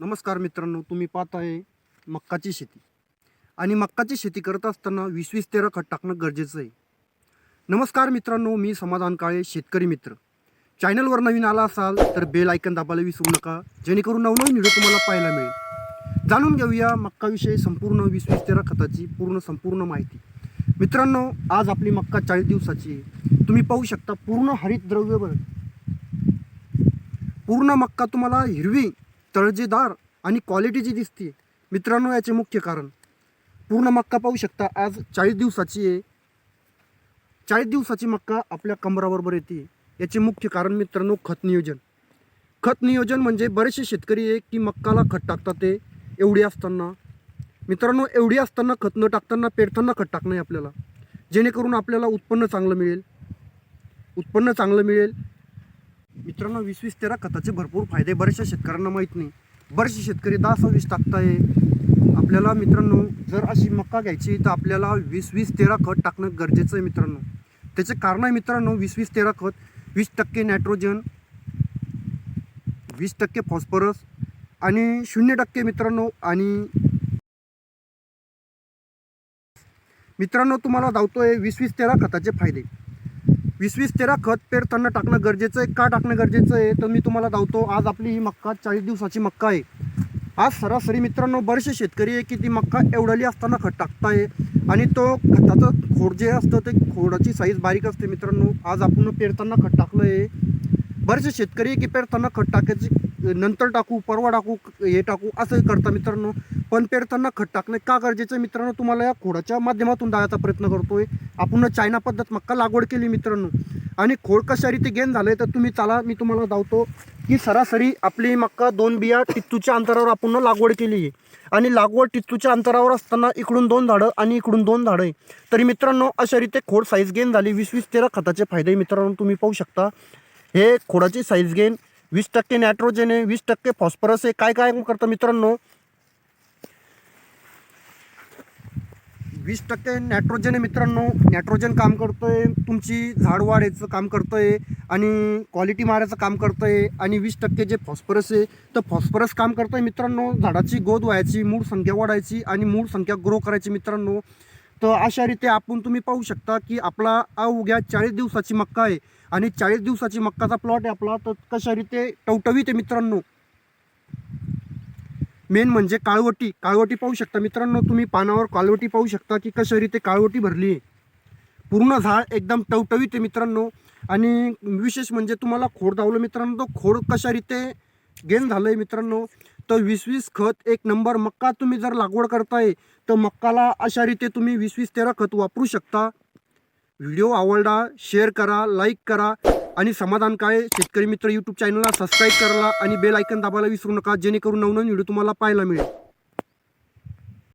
नमस्कार मित्रांनो तुम्ही पाहत आहे मक्काची शेती. आणि मक्काची शेती करत असताना वीस वीस तेरा खत टाकणं गरजेचं आहे. नमस्कार मित्रांनो मी समाधान काळे शेतकरी मित्र. चॅनलवर नवीन आला असाल तर बेल आयकन दाबायला विसरू नका जेणेकरून नवनवीन व्हिडिओ तुम्हाला पाहायला मिळेल. जाणून घेऊया मक्काविषयी संपूर्ण वीस वीस तेरा खताची पूर्ण संपूर्ण माहिती. मित्रांनो आज आपली मक्का चाळीस दिवसाची आहे. तुम्ही पाहू शकता पूर्ण हरित द्रव्य पूर्ण मक्का तुम्हाला हिरवी तळजेदार आणि क्वालिटीची दिसते मित्रांनो याचे मुख्य कारण. पूर्ण मक्का पाहू शकता आज चाळीस दिवसाची आहे. चाळीस दिवसाची मक्का आपल्या कमराबरोबर येते. याचे मुख्य कारण मित्रांनो खत नियोजन. खत नियोजन म्हणजे बरेचसे शेतकरी आहे की मक्काला खत टाकतात ते एवढी असताना. मित्रांनो एवढी असताना खत न टाकताना पेरताना खत टाकणं आहे आपल्याला. जेणेकरून आपल्याला उत्पन्न चांगलं मिळेल. उत्पन्न चांगलं मिळेल. मित्रांनो वीस वीस तेरा खताचे भरपूर फायदे बऱ्याचशा शेतकऱ्यांना माहीत नाही. बरेचसे शेतकरी दहा सव्वीस टाकताय. आपल्याला मित्रांनो जर अशी मक्का घ्यायची तर आपल्याला वीस वीस तेरा खत टाकणं गरजेचं आहे मित्रांनो. त्याचे कारण आहे मित्रांनो वीस वीस तेरा खत वीस टक्के नायट्रोजन वीस टक्के फॉस्फरस आणि शून्य टक्के मित्रांनो आणि मित्रांनो तुम्हाला धावतोय वीस वीस तेरा खताचे फायदे. वीस वीस तेरा खत पेरताना टाकणं गरजेचं आहे. का टाकणं गरजेचं आहे? तर मी तुम्हाला धावतो. आज आपली ही मक्का चाळीस दिवसाची मक्का आहे. आज सरासरी मित्रांनो बरेचसे शेतकरी आहे की ती मक्का एवढाली असताना खत टाकताय. आणि तो खताचं खोड जे असतं ते खोडाची साईज बारीक असते मित्रांनो. आज आपण पेरताना खत टाकलं आहे बरेचसे शेतकरी की पेरताना खत टाकायची नंतर टाकू परवा टाकू हे टाकू असं करता मित्रांनो. पण पेरताना खत टाकणं का गरजेचं मित्रांनो? तुम्हाला या खोडाच्या माध्यमातून दाळाचा प्रयत्न करतोय. आपण चायना पद्धत मक्का लागवड केली मित्रांनो. आणि खोड कशा रीती गेन झाले तर तुम्ही चला मी तुम्हाला धावतो की सरासरी आपली मक्का दोन बिया टित्तूच्या अंतरावर आपण लागवड केली आहे. आणि लागवड टित्तूच्या अंतरावर असताना इकडून दोन झाडं आणि इकडून दोन झाडं आहे. तरी मित्रांनो अशा रीते खोड साईज गेन झाली. वीस वीस तेरा खताचे फायदे मित्रांनो तुम्ही पाहू शकता. हे खोडाची साईज घेईन. वीस टक्के नायट्रोजन आहे वीस टक्के फॉस्फरस आहे. काय काय करतं मित्रांनो? वीस टक्के नायट्रोजन आहे मित्रांनो. नायट्रोजन काम करतोय. तुमची झाड वाढायचं काम करतोय आणि क्वालिटी मारायचं काम करतोय आणि वीस टक्के जे फॉस्फरस आहे तर फॉस्फरस काम करतोय मित्रांनो. झाडाची गोद व्हायची मूळ संख्या वाढायची आणि मूळ संख्या ग्रो करायची मित्रांनो. तर अशा रीते आपण तुम्ही पाहू शकता की आपला अवघ्या चाळीस दिवसाची मक्का आहे. आणि चाळीस दिवसाची मक्काचा प्लॉट आहे आपला. तर कशा रीते टवटवीत आहे मित्रांनो. मेन म्हणजे काळवटी. काळवटी पाहू शकता मित्रांनो तुम्ही. पानावर काळवटी पाहू शकता की कशा रीते काळवटी भरली आहे. पूर्ण झाड एकदम टवटवीत आहे मित्रांनो. आणि विशेष म्हणजे तुम्हाला खोड धावलं मित्रांनो. तो खोड कशा रीते गेन झालं आहे मित्रांनो. तर वीस वीस खत एक नंबर मक्का तुम्ही जर लागवड करताय तर मक्काला अशा रीते तुम्ही वीस वीस तेरा खत वापरू शकता. व्हिडिओ आवडला शेअर करा लाईक करा आणि समाधान काय? शेतकरी मित्र यूट्यूब चॅनलला सबस्क्राईब करा आणि बेल आयकन दाबायला विसरू नका जेणेकरून नवनवीन व्हिडिओ तुम्हाला पाहायला मिळेल.